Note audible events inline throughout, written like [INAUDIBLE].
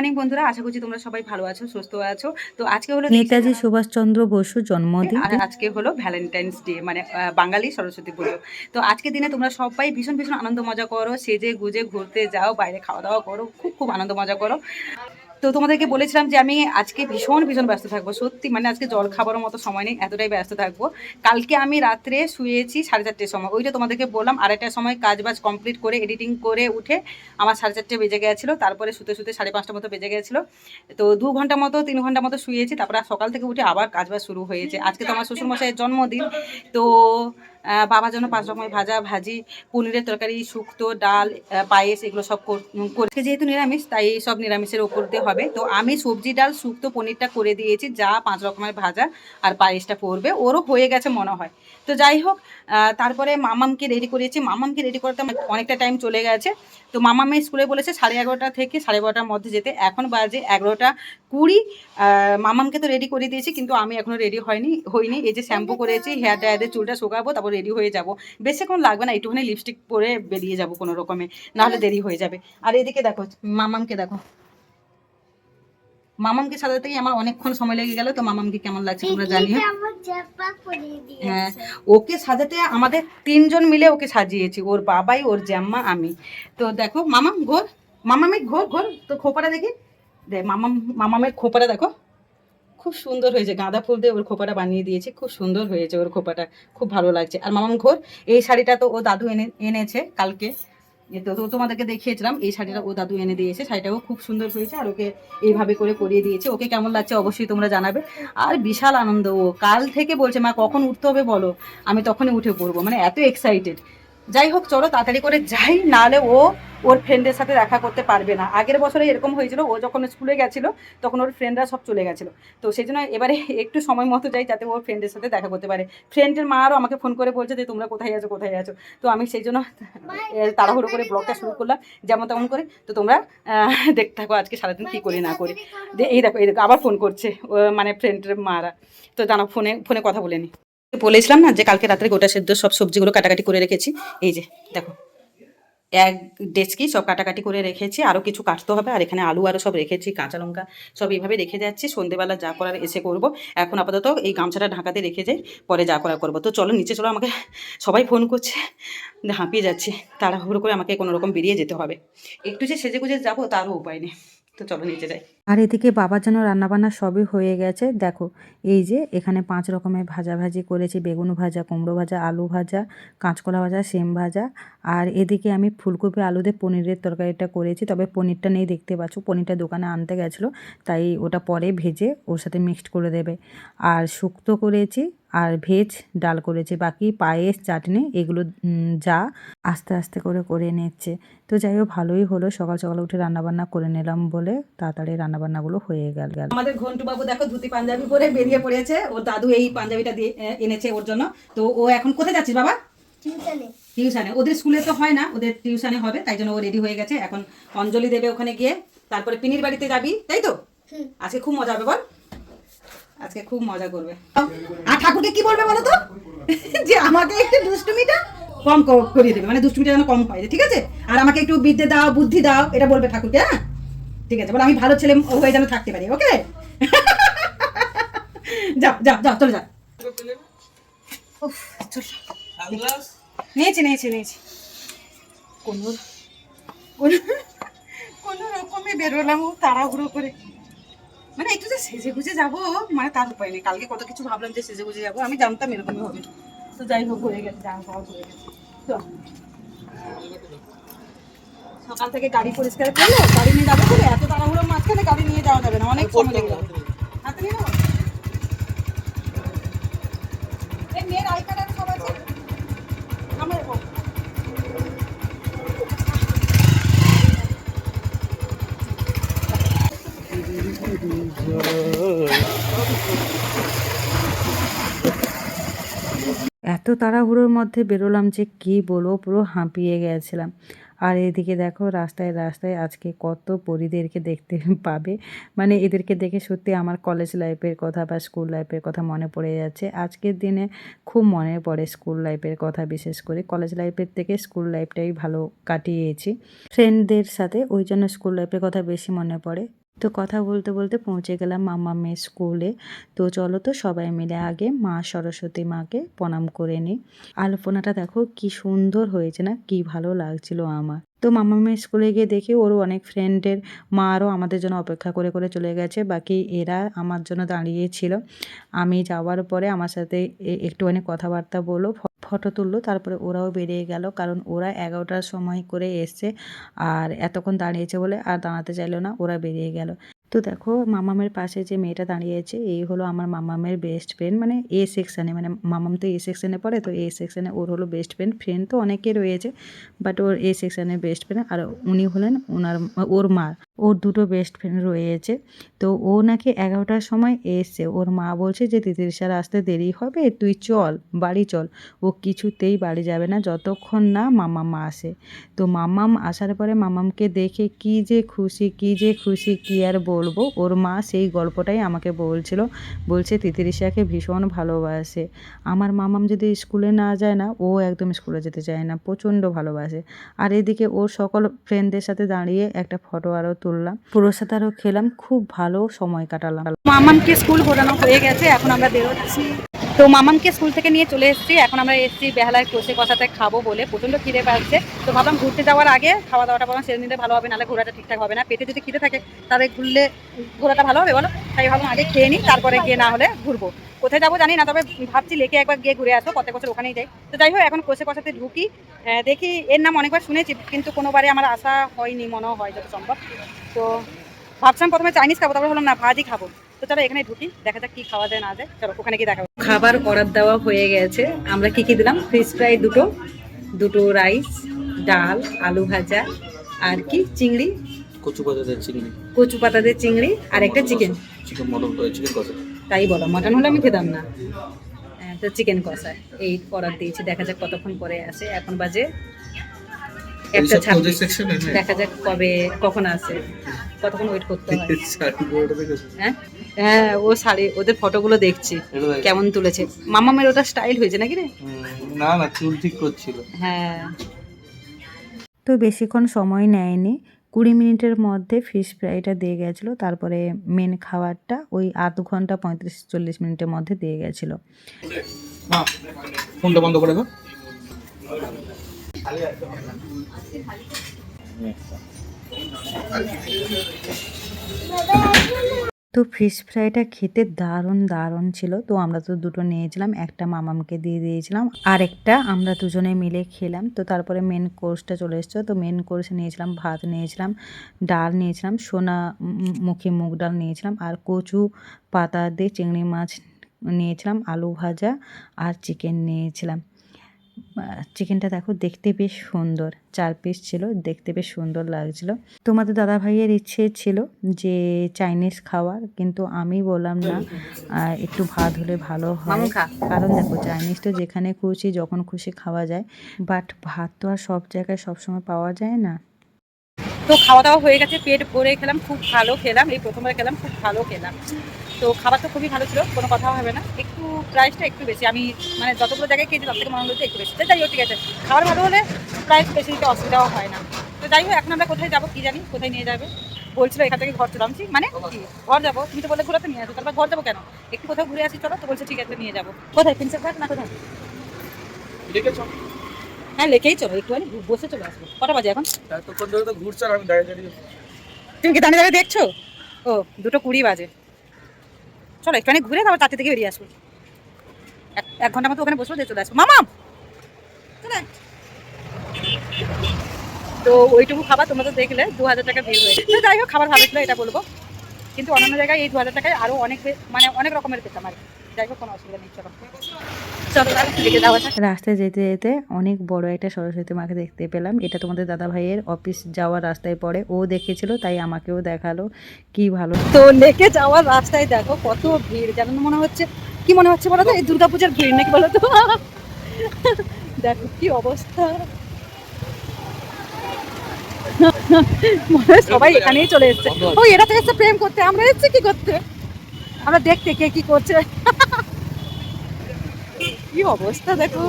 Morning বন্ধুরা আশা করছি তোমরা সবাই ভালো আছো সুস্থ আছো। তো আজকে হলো নেতাজি সুভাষচন্দ্র বসুর জন্মদিন। আর আজকে হলো ভ্যালেন্টাইন্স ডে মানে বাঙালি সরস্বতী পুজো। তো আজকে দিনে তোমরা সবাই ভীষণ ভীষণ আনন্দ মজা করো সেজে গুজে ঘুরতে যাও বাইরে খাওয়া দাওয়া করো খুব খুব আনন্দ মজা করো। তো তোমাদেরকে বলেছিলাম যে আমি আজকে ভীষণ ভীষণ ব্যস্ত থাকব, সত্যি মানে আজকে জল খাবারের মতো সময় নেই, এতটাই ব্যস্ত থাকব। কালকে আমি রাত্রে শুয়েছি সাড়ে চারটের সময়। ওইটা তোমাদেরকে বললাম, আড়াইটার সময় কাজ বাজ কমপ্লিট করে এডিটিং করে উঠে আমার সাড়ে চারটে বেজে গেছিল, তারপরে শুতে শুতে সাড়ে পাঁচটা মতো বেজে গেছিল। তো দু ঘণ্টা মতো, তিন ঘণ্টা মতো শুয়েছি, তারপরে সকাল থেকে উঠে আবার কাজ বাজ শুরু হয়েছে। আজকে তো আমার শ্বশুরমশাইয়ের জন্মদিন, তো আহ, যেন পাঁচ রকমের ভাজা ভাজি পনিরের তরকারি শুক্তো ডাল পায়েস এগুলো সব করছে যেহেতু নিরামিষ তাই এই সব নিরামিষের ওপর দিয়ে হবে। তো আমি সবজি ডাল শুক্তো পনিরটা করে দিয়েছি যা পাঁচ রকমের ভাজা আর পায়েসটা করবে। ওরও হয়ে গেছে মনে হয়। তো যাই হোক তারপরে মামামকে রেডি করেছি মামামকে রেডি করতে অনেকটা টাইম চলে গেছে। তো মামামে স্কুলে বলেছে সাড়ে এগারোটা থেকে সাড়ে বারোটার মধ্যে যেতে। এখন বাজে এগারোটা কুড়ি। মামামকে তো রেডি করে দিয়েছি, কিন্তু আমি এখনও রেডি হয়নি, হইনি। এই যে শ্যাম্পু করেছি হেয়ার ড্রায়ারে চুলটা শুকাবো, তারপর রেডি হয়ে যাব। বেশিক্ষণ লাগবে না, একটুখানি লিপস্টিক পরে বেরিয়ে যাব কোনো রকমে, নাহলে দেরি হয়ে যাবে। আর এদিকে দেখো, মামামকে দেখো। মামামকে সাজাতেই আমার অনেকক্ষণ সময় লেগে গেল তো মামামকে কেমন লাগছে তোমরা জানিও। হ্যাঁ ওকে সাজাতে আমাদের তিনজন মিলে ওকে সাজিয়েছি ওর বাবাই ওর জ্যাম্মা আমি। তো দেখো মামাম ঘোর মামামে ঘোর ঘোর তো খোপাটা দেখি। দে মামাম মামামের খোপাটা দেখো। খুব সুন্দর হয়েছে গাঁদা ফুল দিয়ে ওর খোপাটা বানিয়ে দিয়েছে খুব সুন্দর হয়েছে ওর খোপাটা খুব ভালো লাগছে। আর মামাম ঘোর এই শাড়িটা তো ও দাদু এনে এনেছে কালকে। তো তোমাদেরকে দেখিয়েছিলাম, এই শাড়িটা ও দাদু এনে দিয়েছে, শাড়িটাও খুব সুন্দর হয়েছে, আর ওকে এইভাবে করে করিয়ে দিয়েছে। ওকে কেমন লাগছে অবশ্যই তোমরা জানাবে। আর বিশাল আনন্দ ও, কাল থেকে বলছে, মা, কখন উঠতে হবে বলো? আমি তখনই উঠে পড়ব মানে এত এক্সাইটেড যাই হোক চলো তাড়াতাড়ি করে যাই নাহলে ও ওর ফ্রেন্ডের সাথে দেখা করতে পারবে না। আগের বছরে এরকম হয়েছিল ও যখন স্কুলে গেছিল তখন ওর ফ্রেন্ডরা সব চলে গেছিল। তো সেই জন্য এবারে একটু সময় মতো যাই যাতে ওর ফ্রেন্ডের সাথে দেখা করতে পারে। ফ্রেন্ডের মা আরও আমাকে ফোন করে বলছে যে তোমরা কোথায় আছো কোথায় আছো? তো আমি সেই জন্য তাড়াহুড়ো করে ব্লগটা শুরু করলাম যেমন তেমন করে। তো তোমরা দেখতে থাকো আজকে সারাদিন কী করি না করি। যে এই দেখো এই দেখো আবার ফোন করছে ও মানে ফ্রেন্ডের মারা। তো জানো ফোনে ফোনে কথা বলে নি। বলেছিলাম না যে কালকে রাত্রে গোটা সেদ্ধ সব সবজিগুলো কাটাকাটি করে রেখেছি? এই যে, দেখো। এক ডেস্কি সব কাটাকাটি করে রেখেছি আরও কিছু কাটতে হবে, আর এখানে আলু আরও সব রেখেছি, কাঁচা লঙ্কা সব এইভাবে রেখে যাচ্ছি। সন্ধেবেলা যা করার এসে করব। এখন আপাতত এই গামছাটা ঢাকাতে রেখে যাই পরে যা করার করব। তো চলো, নিচে চলো, আমাকে সবাই ফোন করছে। হাঁপিয়ে যাচ্ছি, তাড়াহুড়ো করে আমাকে কোনো রকম বেরিয়ে যেতে হবে। একটু যে সেজে গুজে যাব, তারও উপায় নেই। তো চলো নিচে যাই। আর এদিকে বাবার জন্য রান্নাবান্না সবই হয়ে গেছে, দেখো, এই যে এখানে পাঁচ রকমের ভাজা ভাজি করেছি, বেগুন ভাজা, কুমড়ো ভাজা, আলু ভাজা, কাঁচকলা ভাজা, সেম ভাজা। আর এদিকে আমি ফুলকপি আলু দিয়ে পনিরের তরকারিটা করেছি, তবে পনিরটা নেই দেখতে পাচ্ছ, পনিরটা দোকানে আনতে গেছিল, তাই ওটা পরে ভেজে ওর সাথে মিক্সড করে দেবে। আর শুক্তো করেছি আর ভেজ ডাল করেছে। বাকি পায়েস চাটনি এগুলো যা আস্তে আস্তে করে করে নিচ্ছে। তো যাই হোক ভালোই হলো। সকাল সকাল উঠে রান্নাবান্না করে নিলাম বলে তাড়াতাড়ি রান্নাবান্নাগুলো হয়ে গেল। গেল আমাদের ঘন্টু বাবু দেখো ধুতি পাঞ্জাবি পরে বেরিয়ে পড়েছে। ওর দাদু এই পাঞ্জাবিটা দিয়ে এনেছে ওর জন্য। তো ও এখন কোথায় যাচ্ছিস বাবা? টিউশনে। টিউশনে। ওদের স্কুলে তো হয় না ওদের টিউশনে হবে তাই জন্য ও রেডি হয়ে গেছে। এখন অঞ্জলি দেবে ওখানে গিয়ে। তারপরে পিনির বাড়িতে যাবি তাই তো। আজকে খুব মজা হবে বল। আজকে খুব মজা করবে। আর ঠাকুরকে কি বলবে বলো তো? যে আমাকে একটু দুষ্টুমিটা কম করিয়ে দেবে মানে দুষ্টুমিটা যেন কম হয় ঠিক আছে? আর আমাকে একটু বিদ্যে দাও বুদ্ধি দাও এটা বলবে ঠাকুরকে হ্যাঁ? ঠিক আছে বলো আমি ভালো ছেলে হয়ে যেন থাকতে পারি ওকে? [LAUGHS] যাও যাও যাও চলে যাও। নিয়েছি নিয়েছি নিয়েছি। কোনো রকমে বেরোলাম তাড়াহুড়ো করে। মানে একটু যে সেজে গুজে যাব মানে তার উপায় নেই। কালকে কত কিছু ভাবলাম যে সেজে গুজে যাব আমি জানতাম এরকমই হবে। তো যাই হোক হয়ে গেছে জামা পাওয়া হয়ে গেছে। তো সকাল থেকে গাড়ি পরিষ্কার করল গাড়ি নিয়ে যাব এত তাড়াহুড়ো মাঝখানে গাড়ি নিয়ে যাওয়া যাবে না অনেক সময় লেগে যাবে হাতে নিয়ে নেব এই মেয়ের আই কার্ড আর সব আছে আমার হোক এত তাড়াহুড়োর মধ্যে বেরোলাম যে কি বলব, পুরো হাঁপিয়ে গেছিলাম। আর এদিকে দেখো রাস্তায় রাস্তায় আজকে কত পরিদেরকে দেখতে [LAUGHS] পাবে। মানে এদেরকে দেখে সত্যি আমার কলেজ লাইফের কথা বা স্কুল লাইফের কথা মনে পড়ে যাচ্ছে। আজকের দিনে খুব মনে পড়ে স্কুল লাইফের কথা বিশেষ করে। কলেজ লাইফের থেকে স্কুল লাইফটাই ভালো কাটিয়েছি। ফ্রেন্ডদের সাথে ওই জন্য স্কুল লাইফের কথা বেশি মনে পড়ে। তো কথা বলতে বলতে পৌঁছে গেলাম মামা মেয়ে স্কুলে। তো চলো তো সবাই মিলে আগে মা সরস্বতী মাকে প্রণাম করে নিই। আলপনাটা দেখো কি সুন্দর হয়েছে না, কি ভালো লাগছিল আমার। তো মামা মেয়ে স্কুলে গিয়ে দেখি ওরও অনেক ফ্রেন্ডের মা আরও আমাদের জন্য অপেক্ষা করে করে চলে গেছে, বাকি এরা আমার জন্য দাঁড়িয়েছিল আমি যাওয়ার পরে আমার সাথে একটুখানি কথাবার্তা বলল। ফ- ফটো তুললো, তারপরে ওরাও বেরিয়ে গেল। কারণ ওরা এগারোটার সময় করে এসছে আর এতক্ষণ দাঁড়িয়েছে বলে আর দাঁড়াতে চাইলো না, ওরা বেরিয়ে গেল। তো দেখো, মামামের পাশে যে মেয়েটা দাঁড়িয়েছে, এই হলো আমার মামামের বেস্ট ফ্রেন্ড মানে এ সেকশানে মানে মামাম তো এ সেকশানে পড়ে, তো এ সেকশানে ওর হলো বেস্ট ফ্রেন্ড ফ্রেন্ড তো অনেকে রয়েছে বাট ওর এ সেকশানে বেস্ট ফ্রেন্ড আর উনি হলেন ওনার, ওর মা। ওর দুটো বেস্ট ফ্রেন্ড রয়েছে। তো ও নাকি এগারোটার সময় এসছে। ওর মা বলছে যে তিতিরিশার আসতে দেরি হবে, তুই চল, বাড়ি চল। ও কিছুতেই বাড়ি যাবে না, যতক্ষণ না মামাম আসে। তো মামাম আসার পরে মামামকে দেখে কি যে খুশি, কি যে খুশি, কি আর বলব? ওর মা সেই গল্পটাই আমাকে বলছিল। বলছে তিতিরিশাকে ভীষণ ভালোবাসে। আমার মামাম যদি স্কুলে না যায় না, ও একদম স্কুলে যেতে চায় না। প্রচণ্ড ভালোবাসে। আর এদিকে ওর সকল ফ্রেন্ডদের সাথে দাঁড়িয়ে একটা ফটো আরও তুললাম। প্রসাদ আরও খেলাম, খুব ভালো সময় কাটালাম। মামানকে স্কুল ঘোরানো হয়ে গেছে, এখন আমরা বেরোচ্ছি। তো মামামকে স্কুল থেকে নিয়ে চলে এসেছি। এখন আমরা এসেছি বেহালায় কষে কষাতে খাব বলে। প্রচণ্ড খিদে পাচ্ছে। তো ভাবলাম ঘুরতে যাওয়ার আগে খাওয়া দাওয়াটা বরং সেরে নিলে ভালো হবে, নাহলে ঘোরাটা ঠিকঠাক হবে না। পেটে যদি খিদে থাকে, তাহলে ঘুরলে ঘোরাটা ভালো হবে বলো? তাই ভাবলাম আগে খেয়ে নিই, তারপরে গিয়ে না হলে ঘুরবো। কোথায় যাব জানি না, তবে ভাবছি লেকে একবার গিয়ে ঘুরে আসব প্রত্যেক বছর ওখানেই যাই। তো যাই হোক, এখন কষে কষাতে ঢুকি। দেখি এর নাম অনেকবার শুনেছি, কিন্তু কোনোবারে আমার আশা হয়নি, মনেও হয় যত সম্ভব। তো ভাবছিলাম প্রথমে চাইনিজ খাব, তারপরে হলাম না ভাজি খাব। তো চলো এখানে ঢুকি দেখা যাক কি খাওয়া যায় না যায়। চলো ওখানে কি দেখা খাবার অর্ডার দেওয়া হয়ে গেছে। আমরা কি কি দিলাম? ফিশ ফ্রাই দুটো দুটো রাইস ডাল আলু ভাজা আর কি? চিংড়ি? কচু পাতাদের চিংড়ি। কচু পাতা দিয়ে চিংড়ি আর একটা চিকেন চিকেন মটন চিকেন কষা। তাই বলো মটন হলে আমি খেতাম না। হ্যাঁ, তো চিকেন কষা। এই অর্ডার দিয়েছি দেখা যাক কতক্ষণ পরে আসে। এখন বাজে একটা ছাব্বিশ হ্যাঁ। দেখা যাক কবে কখন আসে কতক্ষণ ওয়েট করতে হয়? হ্যাঁ? হ্যাঁ ও শাড়ি ওদের ফটোগুলো দেখছি। কেমন তুলেছে। মামামের ওটা স্টাইল হয়েছে নাকি রে? না না চুল ঠিক করছিল। হ্যাঁ। তো বেশিক্ষণ সময় নেয়নি। কুড়ি মিনিটের মধ্যে ফিশ ফ্রাইটা দিয়ে গেছিল। তারপরে মেন খাবারটা ওই আধ ঘণ্টা পঁয়ত্রিশ চল্লিশ মিনিটের মধ্যে দিয়ে গেছিল। ফোনটা বন্ধ করে দাও। তো ফিশ ফ্রাইটা খেতে দারুণ দারুণ ছিল। তো আমরা তো দুটো নিয়েছিলাম, একটা মামামকে দিয়ে দিয়েছিলাম আর একটা আমরা দুজনে মিলে খেলাম। তো তারপরে মেন কোর্সটা চলে এসছো। তো মেন কোর্সে নিয়েছিলাম, ভাত নিয়েছিলাম, ডাল নিয়েছিলাম, সোনা মুখে মুগ ডাল নিয়েছিলাম, আর কচু পাতা দিয়ে চিংড়ি মাছ নিয়েছিলাম, আলু ভাজা আর চিকেন নিয়েছিলাম। চিকেনটা দেখো দেখতে বেশ সুন্দর। চার পিস ছিল দেখতে বেশ সুন্দর লাগছিল। তোমাদের দাদা ভাইয়ের ইচ্ছে ছিল যে চাইনিজ খাওয়ার কিন্তু আমি বললাম না একটু ভাত হলে ভালো হয়। কারণ দেখো চাইনিজ তো যেখানে খুশি যখন খুশি খাওয়া যায়। বাট ভাত তো আর সব জায়গায় সবসময় পাওয়া যায় না। তো খাওয়া দাওয়া হয়ে গেছে পেট ভরে খেলাম খুব ভালো খেলাম এই প্রথমবার খেলাম খুব ভালো খেলাম। তো খাবার তো খুবই ভালো ছিল কোনো কথা হবে না। একটু প্রাইসটা একটু বেশি। আমি মানে যতগুলো জায়গায় খেয়েছি তার থেকে মনে হচ্ছে একটু বেশি। তো যাই হোক ঠিক আছে। খাবার ভালো হলে প্রাইস বেশি দিতে অসুবিধাও হয় না। তো যাই হোক এখন আমরা কোথায় যাব কী জানি কোথায় নিয়ে যাবে? বলছিল এখান থেকে ঘর চলামছি মানে ঘর যাব? তুমি তো বলে ঘুরাতে নিয়ে আসো তারপর ঘর যাব কেন? একটু কোথাও ঘুরে আসি চলো। তো বলছে ঠিক আছে নিয়ে যাব। কোথায়? প্রিন্সেপ ঘাট না কোথায়? হ্যাঁ লেকেই চলো। একটুখানি বসে চলে আসব। কটা বাজে এখন? তুমি কি দাঁড়িয়ে দাঁড়িয়ে দেখছ? ও দুটো কুড়ি বাজে। চলো একটুখানি ঘুরে তারপর চারটে থেকে বেরিয়ে আসব। এক- ঘণ্টা মতো ওখানে বসবো, দিয়ে চলে আসব। মামা! তো ওইটুকু খাবার তোমরা তো দেখলে, দু হাজার টাকা বিল হয়েছে। যাই হোক, খাবার ভালো ছিল, এটা বলব। কিন্তু অন্যান্য জায়গায় এই দু হাজার টাকায় আরও অনেক মানে অনেক রকমের পেতাম আর। যাই হোক, কোনো অসুবিধা নেই, চলো। রাস্তায় যেতে যেতে অনেক বড় একটা সরস্বতী মাকে দেখতে পেলাম। এটা তোমাদের দাদা ভাইয়ের অফিস যাওয়ার রাস্তায় পড়ে। ও দেখেছিল তাই আমাকেও দেখাল। কি ভালো। তো লেকে যাওয়ার রাস্তায় দেখো কত ভিড়। যেন মনে হচ্ছে কি মনে হচ্ছে বলো তো? এই দুর্গাপূজার ভিড় নাকি বলো তো? দেখো কি অবস্থা। মনে হয় সবাই এখানেই চলে এসছে। ও এরা তো এসছে প্রেম করতে। আমরা এসছি কি করতে? আমরা দেখতে কে কি করছে। কি অবস্থা দেখো?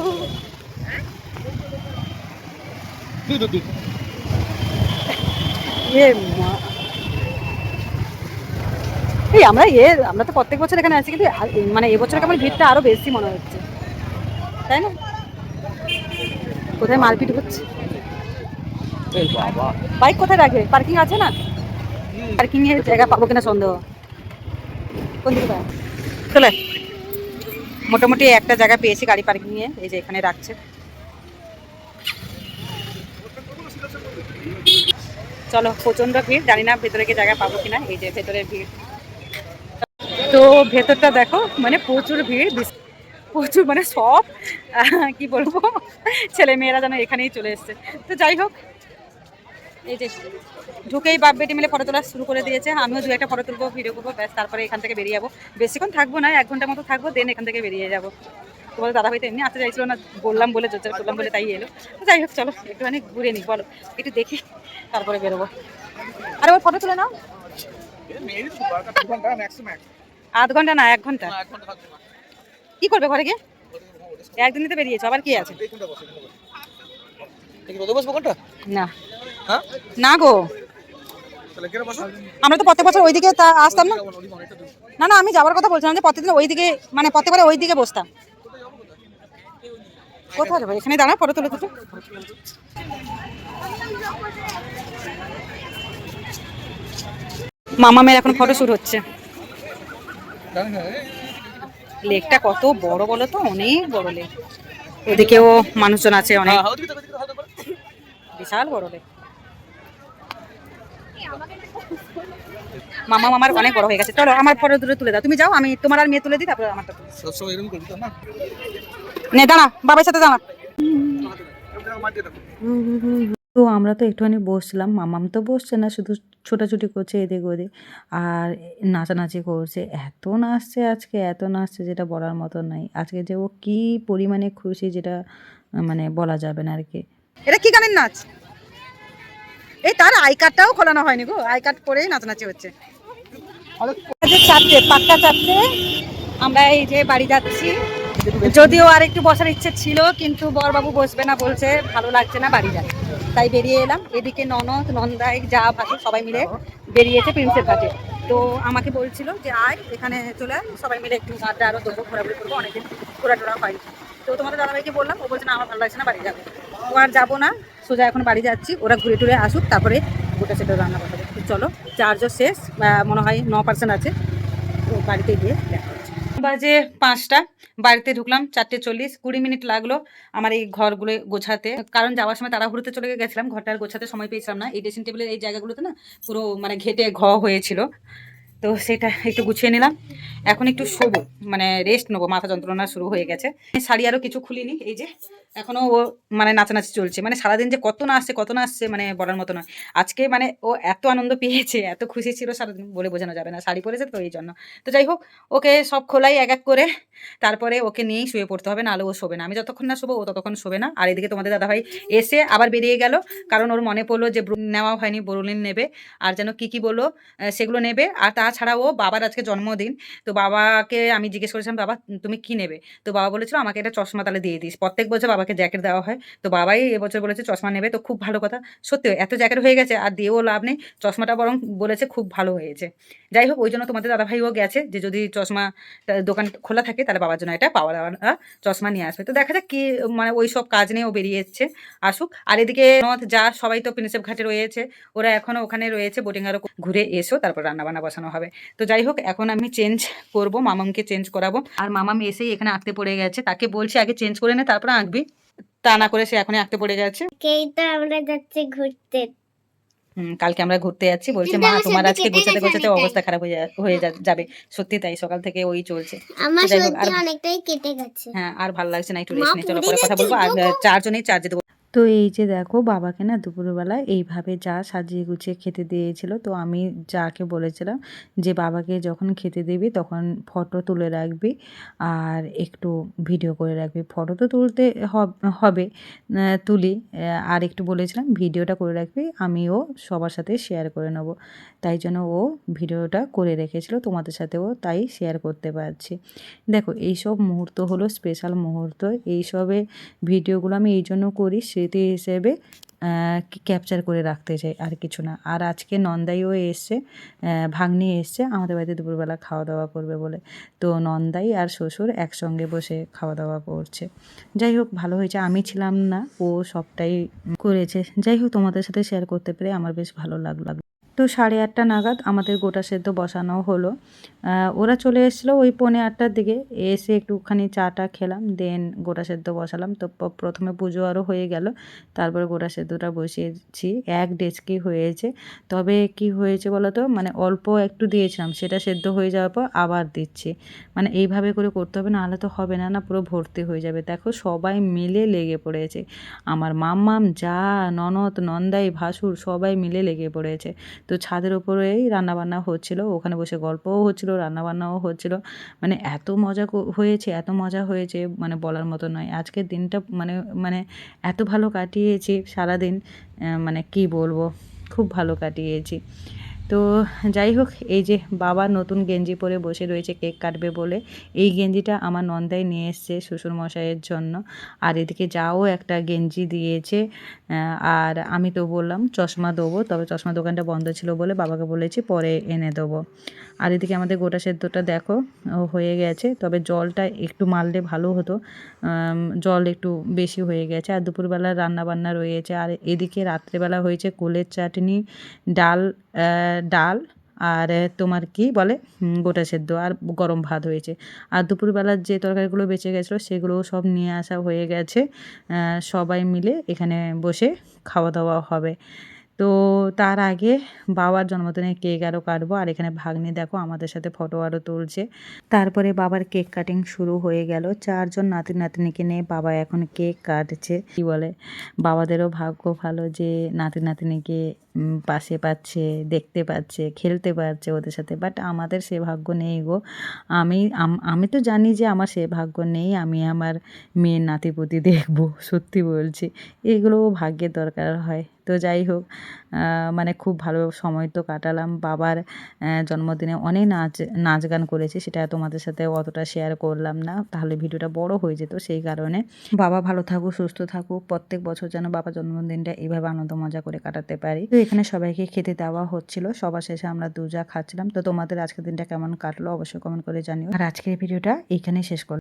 এই আমরা এ আমরা তো প্রত্যেক বছর এখানে আছি কিন্তু মানে এবছর কেমন ভিড়টা আরও বেশি মনে হচ্ছে। তাই না? কোথায় মারপিট হচ্ছে? বাইক কোথায় রাখবে পার্কিং আছে না? পার্কিং এর জায়গা পাবো কিনা সন্দেহ? কোন দিকে? চলে। মোটামুটি একটা জায়গা পেয়েছি গাড়ি পার্কিং এ এই যে এখানে রাখছে। চলো প্রচণ্ড ভিড়, জানি না ভেতরে কি জায়গা পাবো কিনা, এই যে ভেতরের ভিড়। তো ভেতরটা দেখো মানে প্রচুর ভিড় প্রচুর মানে সব কি বলব ছেলে মেয়েরা যেন এখানেই চলে এসছে। তো যাই হোক এই যে ঢুকেই বাপ বেটি মিলে ফটো তোলা শুরু করে দিয়েছে। আমিও দু একটা ফটো তুলবো ভিডিও করব ব্যাস তারপরে এখান থেকে বেরিয়ে যাব। বেশিক্ষণ থাকব না এক ঘণ্টার মতো থাকব দেন এখান থেকে বেরিয়ে যাব। তোমাদের দাদা ভাই তো এমনি আসতে চাইছিল না বললাম বলে জোর করলাম বলে তাই এলো। যাই হোক চলো একটুখানি ঘুরে নিই বলো একটু দেখি তারপরে বেরোবো। আরে ওই ফটো তুলে নাও। আধ ঘণ্টা না এক ঘণ্টা। কি করবে ঘরে গিয়ে? একদিনই তো বেরিয়েছো আবার কি আছে? না। না গো। আমরা তো প্রত্যেক বছর ওইদিকে তা আসতাম না। না না আমি যাওয়ার কথা বলছিলাম যে প্রত্যেকদিন ওইদিকে মানে প্রত্যেকবারে ওই দিকে বসতাম। কোথায় যাব? এখানে দাঁড়া ফটো তুলে তুলে মামামের এখন ফটো শুট হচ্ছে। লেকটা কত বড় বলো তো? অনেক বড় লেক। ওদিকেও মানুষজন আছে অনেক। হ্যাঁ। বিশাল বড় লেক। মামা মামার অনেক বড় হয়ে গেছে। চলো আমার ফটো দুটো তুলে দাও। তুমি যাও আমি তোমার আর মেয়ে তুলে দিই তারপরে আমারটা সবসময় এরকম করবি তো না? নে দাঁড়া বাবার সাথে দাঁড়া। তো আমরা তো একটুখানি বসছিলাম মামাম তো বসছে না শুধু ছোটাছুটি করছে এদিক ওদিক। আর নাচানাচি করছে। এত নাচছে আজকে এত নাচছে যেটা বলার মতো নাই। আজকে যে ও কী পরিমাণে খুশি যেটা মানে বলা যাবে না আর কি। এটা কি গানের নাচ? এই তার আই কার্ডটাও খোলানো হয়নি গো, আই কার্ড করেই নাচানাচি হচ্ছে। চারটে পাক্কা চারটে আমরা এই যে বাড়ি যাচ্ছি। যদিও আর একটু বসার ইচ্ছে ছিল, কিন্তু বরবাবু বসবে না বলছে, ভালো লাগছে না, বাড়ি যাবে তাই বেরিয়ে এলাম। এদিকে ননদ, নন্দাই, যা ভাসু সবাই মিলে বেরিয়েছে প্রিন্সের কাছে। তো আমাকে বলছিল যে আয়, এখানে চলে সবাই মিলে একটু আড্ডা আরও দেবো, ঘোরাঘুরি করব, অনেকদিন ঘোরাটোরা হয়নি। তো তোমাদের দাদাভাইকে বললাম, ও বলছে, না, আমার ভালো লাগছে না, বাড়ি যাবে। তো আর যাব না। সোজা এখন বাড়ি যাচ্ছি, ওরা ঘুরে টুরে আসুক, তারপরে গোটা সেটা রান্না বসাবো তো চলো চার্জও শেষ মনে হয় ন পার্সেন্ট আছে। তো বাড়িতে গিয়ে দেখা বাজে পাঁচটা, বাড়িতে ঢুকলাম, চারটে চল্লিশ, কুড়ি মিনিট লাগল আমার এই ঘরগুলো গোছাতে। কারণ যাওয়ার সময় তাড়াহুড়োতে চলে গেছিলাম, ঘরটা আর গোছাতে সময় পেয়েছিলাম না। এই ড্রেসিং টেবিলের এই জায়গাগুলোতে না পুরো মানে ঘেটে ঘ হয়েছিল। তো সেটা একটু গুছিয়ে নিলাম। এখন একটু শোবো মানে রেস্ট নেব, মাথা যন্ত্রণা শুরু হয়ে গেছে। শাড়ি আরও কিছু খুলিনি, এই যে এখনও ও মানে নাচানাচি চলছে। মানে সারাদিন যে কত না আসছে, কত না আসছে মানে বলার মতো নয়। আজকে মানে ও এত আনন্দ পেয়েছে, এত খুশি ছিল সারাদিন বলে বোঝানো যাবে না। শাড়ি পরেছে তো এই জন্য তো যাই হোক, ওকে সব খোলাই এক এক করে, তারপরে ওকে নিয়েই শুয়ে পড়তে হবে না নাহলে ও শোবে না। আমি যতক্ষণ না শোবো, ও ততক্ষণ শোবে না। আর এদিকে তোমাদের দাদাভাই এসে আবার বেরিয়ে গেল, কারণ ওর মনে পড়ল যে নেওয়া হয়নি বরুলিন নেবে। আর যেন কি কি বলল সেগুলো নেবে। আর তাছাড়া ও বাবার আজকে জন্মদিন। তো বাবাকে আমি জিজ্ঞেস করেছিলাম, বাবা, তুমি কি নেবে? তো বাবা বলেছিল, আমাকে একটা চশমা তাহলে দিয়ে দিস। প্রত্যেক বছর বাবাকে জ্যাকেট দেওয়া হয়। তো বাবাই এবছর বলেছে, চশমা নেবে। তো খুব ভালো কথা। সত্যি এত জ্যাকেট হয়ে গেছে, আর দিয়েও লাভ নেই। চশমাটা বরং বলেছে, খুব ভালো হয়েছে। যাই হোক, ওই জন্য তোমাদের দাদাভাইও গেছে যে, যদি চশমা দোকান খোলা থাকে, তাহলে বাবার জন্য এটা পাওয়া দাওয়া চশমা নিয়ে আসবে। তো দেখা যাক কি মানে ওই সব কাজ নিয়ে ও বেরিয়ে এসছে আসুক। আর এদিকে নথ যা, সবাই তো প্রিন্সেপ ঘাটে রয়েছে, ওরা এখনও ওখানে রয়েছে বোটিং আরও ঘুরে এসো, তারপর রান্না বান্না বসানো হবে। তো যাই হোক এখন আমি চেঞ্জ করব মামামকে চেঞ্জ করাবো। আর মামাম এসেই এখানে আঁকতে পড়ে গেছে। তাকে বলছি আগে চেঞ্জ করে নে তারপরে আঁকবি। তা না করে সে এখনই আঁকতে পড়ে গেছে। আমরা যাচ্ছি ঘুরতে। কালকে আমরা ঘুরতে যাচ্ছি। বলছে মা তোমার আজকে গোছাতে গোছাতে অবস্থা খারাপ হয়ে হয়ে যাবে। সত্যি তাই সকাল থেকে ওই চলছে। আমার সত্যি আর- অনেকটাই কেটে গেছে। হ্যাঁ আর ভালো লাগছে না একটু রেস্ট নিই চলো পরে কথা বলব। আর। চারজনেই চার্জে দেবো। তো এই যে দেখো বাবাকে না দুপুরবেলা এইভাবে যা সাজিয়ে গুছিয়ে খেতে দিয়েছিল, তো আমি যাকে বলেছিলাম যে বাবাকে যখন খেতে দিবি তখন ফটো তুলে রাখবি আর একটু ভিডিও করে রাখবি। ফটো তো তুলতে হবে তুলি আর একটু বলেছিলাম ভিডিওটা করে রাখবি, আমিও সবার সাথে শেয়ার করে নেব। তাই জন্য ও ভিডিওটা করে রেখেছিল, তোমাদের সাথেও তাই শেয়ার করতে পারছি। দেখো এইসব মুহূর্ত হলো স্পেশাল মুহূর্ত, এইসবে ভিডিওগুলো আমি এই জন্য করি স্মৃতি হিসেবে ক্যাপচার করে রাখতে চাই, আর কিছু না। আর আজকে নন্দাইও এসছে ভাগ্নি এসছে, আমাদের বাড়িতে দুপুরবেলা খাওয়া দাওয়া করবে বলে। তো নন্দাই আর শ্বশুর একসঙ্গে বসে খাওয়া দাওয়া করছে। যাই হোক, ভালো হয়েছে। আমি ছিলাম না, ও সবটাই করেছে। যাই হোক, তোমাদের সাথে শেয়ার করতে পেরে আমার বেশ ভালো লাগল। তো সাড়ে আটটা নাগাদ আমাদের গোটা সেদ্ধ বসানো হলো। ওরা চলে এসেছিল ওই পৌনে আটটার দিকে। এসে একটুখানি চাটা খেলাম, দেন গোটা সেদ্ধ বসালাম। তো প্রথমে পুজো আরও হয়ে গেল, তারপরে গোটা সেদ্ধটা বসিয়েছি। এক ডেচকি হয়েছে। তবে কি হয়েছে বলো তো মানে অল্প একটু দিয়েছিলাম, সেটা সেদ্ধ হয়ে যাওয়ার পর আবার দিচ্ছি। মানে এইভাবে করে করতে হবে, নাহলে তো হবে না না পুরো ভর্তি হয়ে যাবে। দেখো সবাই মিলে লেগে পড়েছে। আমার মাম্মাম, যা, ননদ, নন্দাই, ভাসুর, সবাই মিলে লেগে পড়েছে। তো ছাদের ওপরেই রান্নাবান্না হচ্ছিল, ওখানে বসে গল্পও হচ্ছিল, রান্নাবান্নাও হচ্ছিল। মানে এত মজা হয়েছে, এত মজা হয়েছে মানে বলার মতো নয়। আজকের দিনটা মানে মানে এত ভালো কাটিয়েছি সারাদিন মানে কি বলব, খুব ভালো কাটিয়েছি। তো যাই হোক, এই যে বাবা নতুন গেঞ্জি পরে বসে রয়েছে কেক কাটবে বলে, এই গেঞ্জিটা আমার নন্দাই নিয়ে এসছে শ্বশুরমশাইয়ের জন্য। আর এদিকে যাও, একটা গেঞ্জি দিয়েছে। আর আমি তো বললাম চশমা দেবো, তবে চশমা দোকানটা বন্ধ ছিল বলে বাবাকে বলেছি পরে এনে দেবো। আর এদিকে আমাদের গোটা সেদ্ধটা দেখো হয়ে গেছে, তবে জলটা একটু মারলে ভালো হতো। জল একটু বেশি হয়ে গেছে, আর দুপুরবেলা রান্না বান্না রয়েছে। আর এদিকে রাত্রেবেলা হয়েছে কোলের চাটনি, ডাল ডাল আর তোমার কি বলে? গোটা সেদ্ধ আর গরম ভাত হয়েছে। আর দুপুরবেলার যে তরকারিগুলো বেঁচে গেছিল সেগুলোও সব নিয়ে আসা হয়ে গেছে। সবাই মিলে এখানে বসে খাওয়া দাওয়া হবে। তো তার আগে বাবার জন্মদিনে কেক আরও কাটবো। আর এখানে ভাগ্নি দেখো আমাদের সাথে ফটো আরও তুলছে। তারপরে বাবার কেক কাটিং শুরু হয়ে গেল। চারজন নাতি নাতনিকে নিয়ে বাবা এখন কেক কাটছে। কি বলে? বাবাদেরও ভাগ্য ভালো যে নাতি নাতনিকে পাশে পাচ্ছে, দেখতে পাচ্ছে, খেলতে পারছে ওদের সাথে। বাট আমাদের সে ভাগ্য নেই গো। আমি আমি তো জানি যে আমার সে ভাগ্য নেই। আমি আমার মেয়ের নাতিপুতি দেখব, সত্যি বলছি। এগুলোও ভাগ্যের দরকার হয়। তো যাই হোক মানে খুব ভালো সময় তো কাটালাম। বাবার জন্মদিনে অনেক নাচ নাচ গান করেছি, সেটা তোমাদের সাথে অতটা শেয়ার করলাম না। তাহলে ভিডিওটা বড় হয়ে যেত সেই কারণে। বাবা ভালো থাকুক, সুস্থ থাকুক। প্রত্যেক বছর যেন বাবা জন্মদিনটা এইভাবে আনন্দ মজা করে কাটাতে পারি। তো এখানে সবাইকে খেতে দেওয়া হচ্ছিল। সবার শেষে আমরা দুজা খাচ্ছিলাম। তো তোমাদের আজকের দিনটা কেমন কাটলো অবশ্যই কমেন্ট করে জানিও। আর আজকের ভিডিওটা এইখানেই শেষ করলাম।